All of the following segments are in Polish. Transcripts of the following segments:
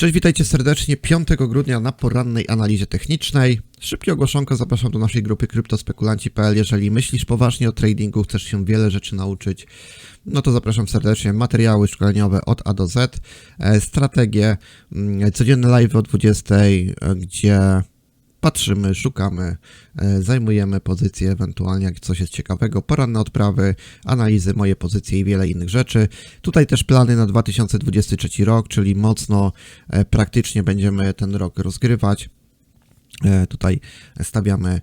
Cześć, witajcie serdecznie 5 grudnia na porannej analizie technicznej. Szybkie ogłoszonko, zapraszam do naszej grupy kryptospekulanci.pl. Jeżeli myślisz poważnie o tradingu, chcesz się wiele rzeczy nauczyć, no to zapraszam serdecznie. Materiały szkoleniowe od A do Z, e, strategie, mm, codzienne live o 20, e, gdzie patrzymy, szukamy, e, zajmujemy pozycje, ewentualnie jak coś jest ciekawego, poranne odprawy, analizy, moje pozycje i wiele innych rzeczy. Tutaj też plany na 2023 rok, czyli mocno e, praktycznie będziemy ten rok rozgrywać. E, Tutaj stawiamy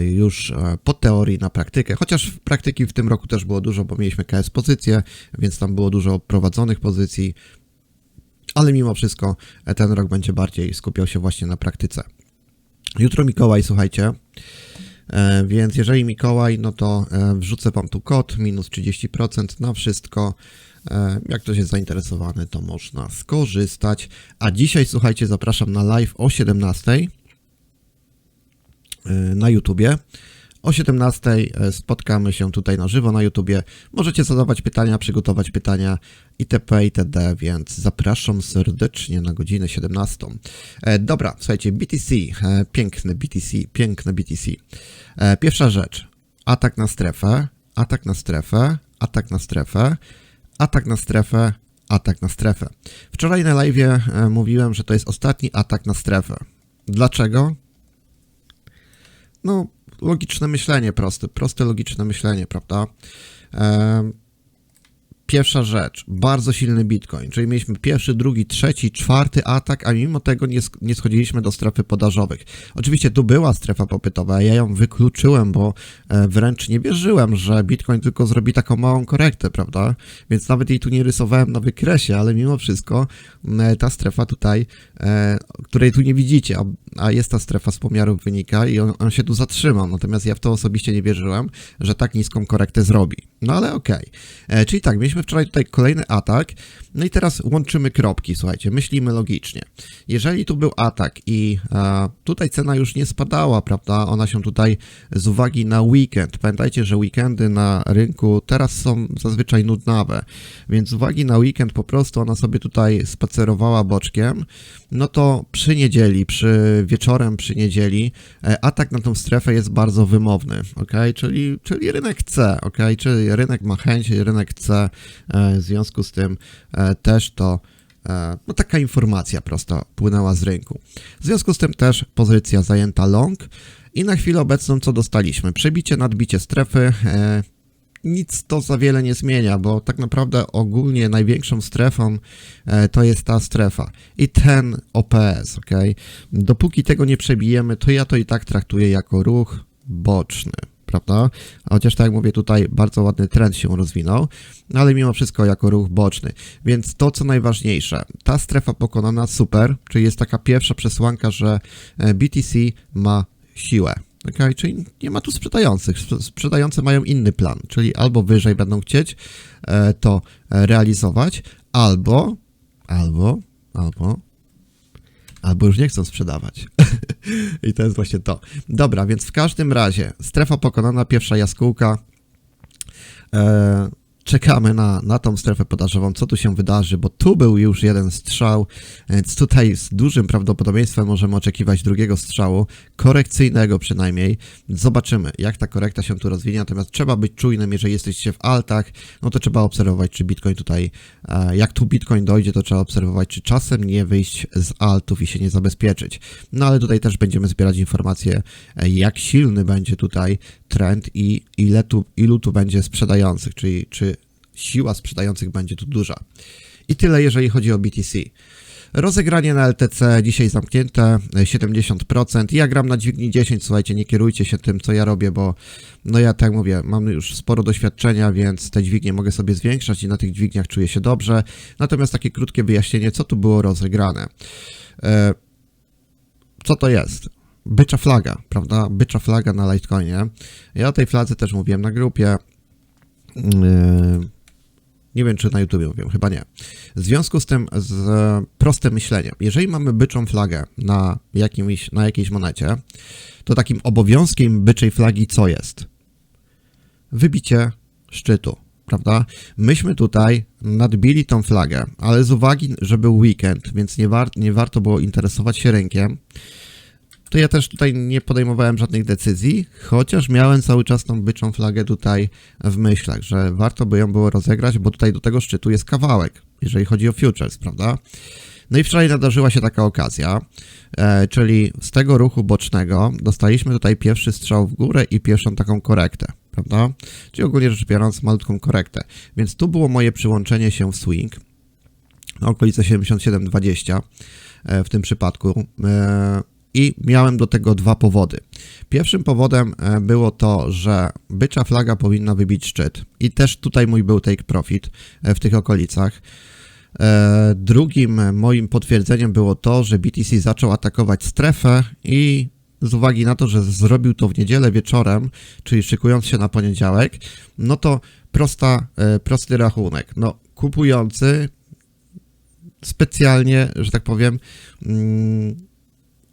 już po teorii na praktykę, chociaż w praktyki w tym roku też było dużo, bo mieliśmy KS pozycje, więc tam było dużo prowadzonych pozycji, ale mimo wszystko ten rok będzie bardziej skupiał się właśnie na praktyce. Jutro Mikołaj, słuchajcie. E, więc jeżeli Mikołaj, no to e, wrzucę wam tu kod minus 30% na wszystko. E, jak ktoś jest zainteresowany, to można skorzystać. A dzisiaj, słuchajcie, zapraszam na live o 17 e, na YouTubie. O 17 e, spotkamy się tutaj na żywo na YouTubie. Możecie zadawać pytania, przygotować pytania itp. itd., więc zapraszam serdecznie na godzinę 17. E, dobra, słuchajcie, BTC, e, piękny BTC, piękny BTC. Pierwsza rzecz, atak na strefę, atak na strefę, atak na strefę, atak na strefę, atak na strefę. Wczoraj na live e, mówiłem, że to jest ostatni atak na strefę. Dlaczego? no, logiczne myślenie proste, proste logiczne myślenie, prawda? Pierwsza rzecz, bardzo silny Bitcoin, czyli mieliśmy pierwszy, drugi, trzeci, czwarty atak, a mimo tego nie, nie schodziliśmy do strefy podażowych. Oczywiście tu była strefa popytowa, ja ją wykluczyłem, bo e, wręcz nie wierzyłem, że Bitcoin tylko zrobi taką małą korektę, prawda? Więc nawet jej tu nie rysowałem na wykresie, ale mimo wszystko e, ta strefa tutaj, e, której tu nie widzicie, a, jest ta strefa z pomiarów wynika i on, on się tu zatrzymał, natomiast ja w to osobiście nie wierzyłem, że tak niską korektę zrobi. No ale okej. E, Czyli tak, mieliśmy wczoraj tutaj kolejny atak, no i teraz łączymy kropki, słuchajcie, myślimy logicznie. Jeżeli tu był atak i e, tutaj cena już nie spadała, prawda, ona się tutaj z uwagi na weekend, pamiętajcie, że weekendy na rynku teraz są zazwyczaj nudnawe, więc z uwagi na weekend po prostu ona sobie tutaj spacerowała boczkiem, no to przy niedzieli, przy wieczorem przy niedzieli e, atak na tą strefę jest bardzo wymowny, ok? Czyli, czyli rynek chce, ok? Czyli rynek ma chęć, rynek chce, e, w związku z tym e, też to no taka informacja prosta płynęła z rynku. W związku z tym też pozycja zajęta long i na chwilę obecną co dostaliśmy? Przebicie, nadbicie strefy, nic to za wiele nie zmienia, bo tak naprawdę ogólnie największą strefą e, to jest ta strefa i ten OPS, ok? Dopóki tego nie przebijemy, to ja to i tak traktuję jako ruch boczny, prawda? Chociaż tak jak mówię, tutaj bardzo ładny trend się rozwinął, ale mimo wszystko jako ruch boczny. Więc to, co najważniejsze, ta strefa pokonana super, czyli jest taka pierwsza przesłanka, że e, BTC ma siłę. Okay? Czyli nie ma tu sprzedających. Sprze- Sprzedający mają inny plan, czyli albo wyżej będą chcieć e, to e, realizować, albo, albo, albo, albo już nie chcą sprzedawać. I to jest właśnie to. Dobra, więc w każdym razie strefa pokonana, pierwsza jaskółka. E, czekamy na, na tą strefę podażową, co tu się wydarzy, bo tu był już jeden strzał, więc tutaj z dużym prawdopodobieństwem możemy oczekiwać drugiego strzału, korekcyjnego przynajmniej. Zobaczymy, jak ta korekta się tu rozwinie, natomiast trzeba być czujnym, jeżeli jesteście w altach, no to trzeba obserwować, czy Bitcoin tutaj, e, jak tu Bitcoin dojdzie, to trzeba obserwować, czy czasem nie wyjść z altów i się nie zabezpieczyć. No ale tutaj też będziemy zbierać informacje, e, jak silny będzie tutaj trend i ile tu, ilu tu będzie sprzedających, czyli czy siła sprzedających będzie tu duża. I tyle, jeżeli chodzi o BTC. Rozegranie na LTC dzisiaj zamknięte e, 70%. Ja gram na dźwigni 10, słuchajcie, nie kierujcie się tym, co ja robię, bo no ja tak mówię, mam już sporo doświadczenia, więc te dźwignie mogę sobie zwiększać i na tych dźwigniach czuję się dobrze. Natomiast takie krótkie wyjaśnienie, co tu było rozegrane. E, co to jest? Bycza flaga, prawda? Bycza flaga na Litecoinie. Ja o tej fladze też mówiłem na grupie. Yy, nie wiem, czy na YouTube mówiłem, chyba nie. W związku z tym, z proste myślenie. Jeżeli mamy byczą flagę na, jakimś, na jakiejś monecie, to takim obowiązkiem byczej flagi co jest? Wybicie szczytu, prawda? Myśmy tutaj nadbili tą flagę, ale z uwagi, że był weekend, więc nie, war, nie warto było interesować się rynkiem, to ja też tutaj nie podejmowałem żadnych decyzji, chociaż miałem cały czas tą byczą flagę tutaj w myślach, że warto by ją było rozegrać, bo tutaj do tego szczytu jest kawałek, jeżeli chodzi o futures, prawda? No i wczoraj nadarzyła się taka okazja, e, czyli z tego ruchu bocznego dostaliśmy tutaj pierwszy strzał w górę i pierwszą taką korektę, prawda? Czyli ogólnie rzecz biorąc malutką korektę. Więc tu było moje przyłączenie się w swing, okolice 77,20 e, w tym przypadku. E, I miałem do tego dwa powody. Pierwszym powodem e, było to, że bycza flaga powinna wybić szczyt. I też tutaj mój był take profit e, w tych okolicach. E, Drugim moim potwierdzeniem było to, że BTC zaczął atakować strefę i z uwagi na to, że zrobił to w niedzielę wieczorem, czyli szykując się na poniedziałek, no to prosta, prosty rachunek. No, kupujący specjalnie, że tak powiem, mm,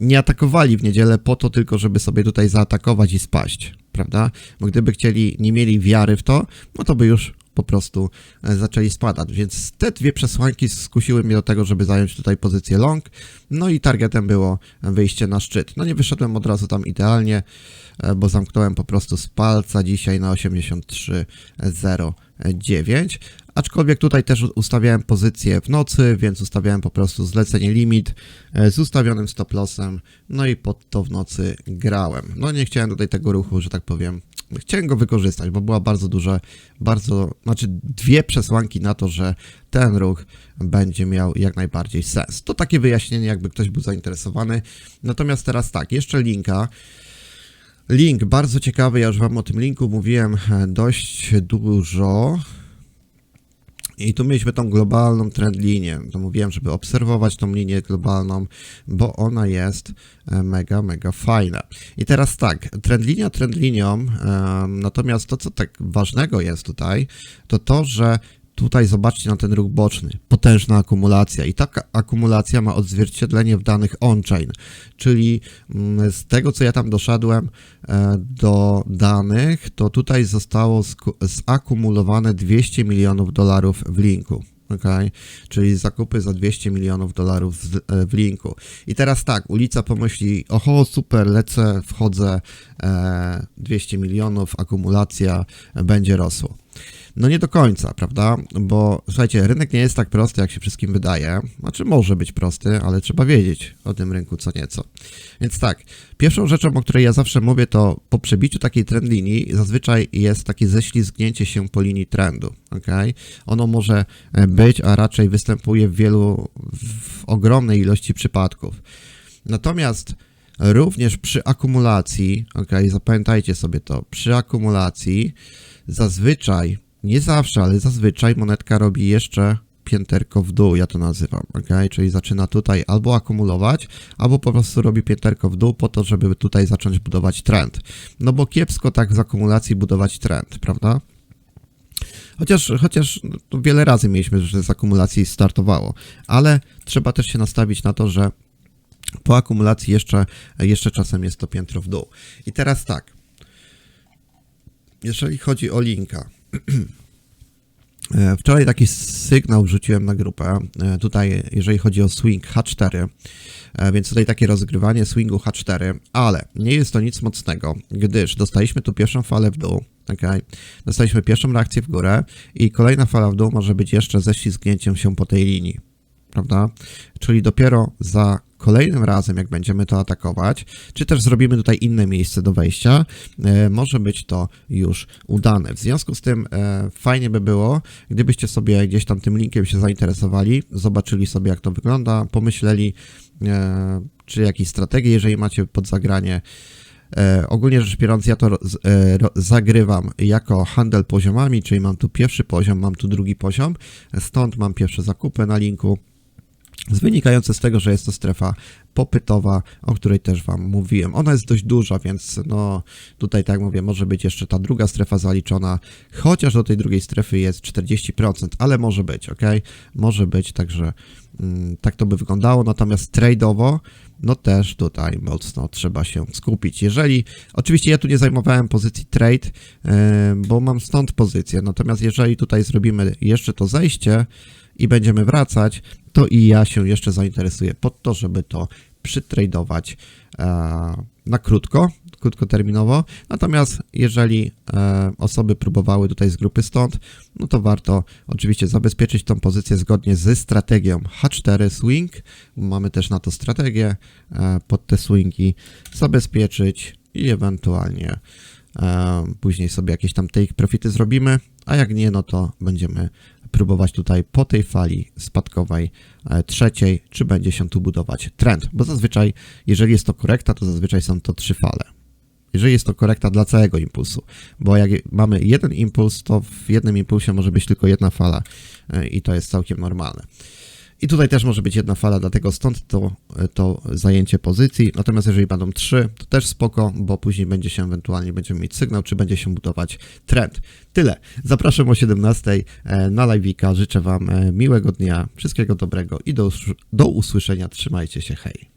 nie atakowali w niedzielę po to tylko, żeby sobie tutaj zaatakować i spaść, prawda? Bo gdyby chcieli, nie mieli wiary w to, no to by już po prostu e, zaczęli spadać. Więc te dwie przesłanki skusiły mnie do tego, żeby zająć tutaj pozycję long. No i targetem było wyjście na szczyt. No nie wyszedłem od razu tam idealnie, e, bo zamknąłem po prostu z palca dzisiaj na 83,09. Aczkolwiek tutaj też ustawiałem pozycję w nocy, więc ustawiałem po prostu zlecenie limit e, z ustawionym stop lossem, no i pod to w nocy grałem. No nie chciałem tutaj tego ruchu, że tak powiem, chciałem go wykorzystać, bo była bardzo duża, bardzo, znaczy dwie przesłanki na to, że ten ruch będzie miał jak najbardziej sens. To takie wyjaśnienie, jakby ktoś był zainteresowany. Natomiast teraz tak, jeszcze linka. Link bardzo ciekawy, ja już Wam o tym linku mówiłem e, dość dużo. I tu mieliśmy tą globalną trend linię. To mówiłem, żeby obserwować tą linię globalną, bo ona jest e, mega, mega fajna. I teraz tak, trend linia trend linią, em, natomiast to, co tak ważnego jest tutaj, to to, że tutaj zobaczcie na ten ruch boczny, potężna akumulacja i taka akumulacja ma odzwierciedlenie w danych on-chain, czyli mm, z tego co ja tam doszedłem e, do danych, to tutaj zostało zakumulowane 200 milionów dolarów w linku. Okay? Czyli zakupy za 200 milionów dolarów e, w linku. I teraz tak, ulica pomyśli, oho, super, lecę, wchodzę, e, 200 milionów, akumulacja e, będzie rosło. No nie do końca, prawda? Bo słuchajcie, rynek nie jest tak prosty, jak się wszystkim wydaje. Znaczy może być prosty, ale trzeba wiedzieć o tym rynku co nieco. Więc tak, pierwszą rzeczą, o której ja zawsze mówię, to po przebiciu takiej trend linii zazwyczaj jest takie ześlizgnięcie się po linii trendu, ok? Ono może e, być, a raczej występuje w wielu, w ogromnej ilości przypadków. Natomiast również przy akumulacji, ok, zapamiętajcie sobie to, przy akumulacji zazwyczaj, nie zawsze, ale zazwyczaj monetka robi jeszcze pięterko w dół, ja to nazywam, ok? Czyli zaczyna tutaj albo akumulować, albo po prostu robi pięterko w dół po to, żeby tutaj zacząć budować trend. No bo kiepsko tak z akumulacji budować trend, prawda? Chociaż, chociaż no, wiele razy mieliśmy, że z akumulacji startowało, ale trzeba też się nastawić na to, że po akumulacji jeszcze, jeszcze czasem jest to piętro w dół. I teraz tak, jeżeli chodzi o linka. E, Wczoraj taki sygnał wrzuciłem na grupę. E, Tutaj, jeżeli chodzi o swing H4, e, więc tutaj takie rozgrywanie swingu H4, ale nie jest to nic mocnego, gdyż dostaliśmy tu pierwszą falę w dół. Okay. Dostaliśmy pierwszą reakcję w górę i kolejna fala w dół może być jeszcze ze ślizgnięciem się po tej linii prawda? Czyli dopiero za kolejnym razem, jak będziemy to atakować, czy też zrobimy tutaj inne miejsce do wejścia, e, może być to już udane. W związku z tym e, fajnie by było, gdybyście sobie gdzieś tam tym linkiem się zainteresowali, zobaczyli sobie, jak to wygląda, pomyśleli, e, czy jakieś strategie, jeżeli macie pod zagranie. Ogólnie rzecz biorąc, ja to zagrywam jako handel poziomami, czyli mam tu pierwszy poziom, mam tu drugi poziom, stąd mam pierwsze zakupy na linku. Wynikające z tego, że jest to strefa popytowa, o której też Wam mówiłem. Ona jest dość duża, więc no tutaj tak mówię, może być jeszcze ta druga strefa zaliczona, chociaż do tej drugiej strefy jest 40%, ale może być, ok? Może być, także mm, tak to by wyglądało, natomiast trade'owo, no też tutaj mocno trzeba się skupić. Jeżeli, oczywiście ja tu nie zajmowałem pozycji trade, yy, bo mam stąd pozycję, natomiast jeżeli tutaj zrobimy jeszcze to zejście, i będziemy wracać, to i ja się jeszcze zainteresuję pod to, żeby to przytradować e, na krótko, krótkoterminowo. Natomiast jeżeli e, osoby próbowały tutaj z grupy stąd, no to warto oczywiście zabezpieczyć tą pozycję zgodnie ze strategią H4 swing. Mamy też na to strategię e, pod te swingi zabezpieczyć i ewentualnie później sobie jakieś tam take profity zrobimy, a jak nie, no to będziemy próbować tutaj po tej fali spadkowej e, trzeciej, czy będzie się tu budować trend, bo zazwyczaj, jeżeli jest to korekta, to zazwyczaj są to trzy fale. Jeżeli jest to korekta dla całego impulsu, bo jak mamy jeden impuls, to w jednym impulsie może być tylko jedna fala e, i to jest całkiem normalne. I tutaj też może być jedna fala, dlatego stąd to, to zajęcie pozycji. Natomiast jeżeli będą trzy, to też spoko, bo później będzie się ewentualnie, będziemy mieć sygnał, czy będzie się budować trend. Tyle. Zapraszam o 17 e, na live'ika. Życzę Wam e, miłego dnia, wszystkiego dobrego i do, do usłyszenia. Trzymajcie się, hej.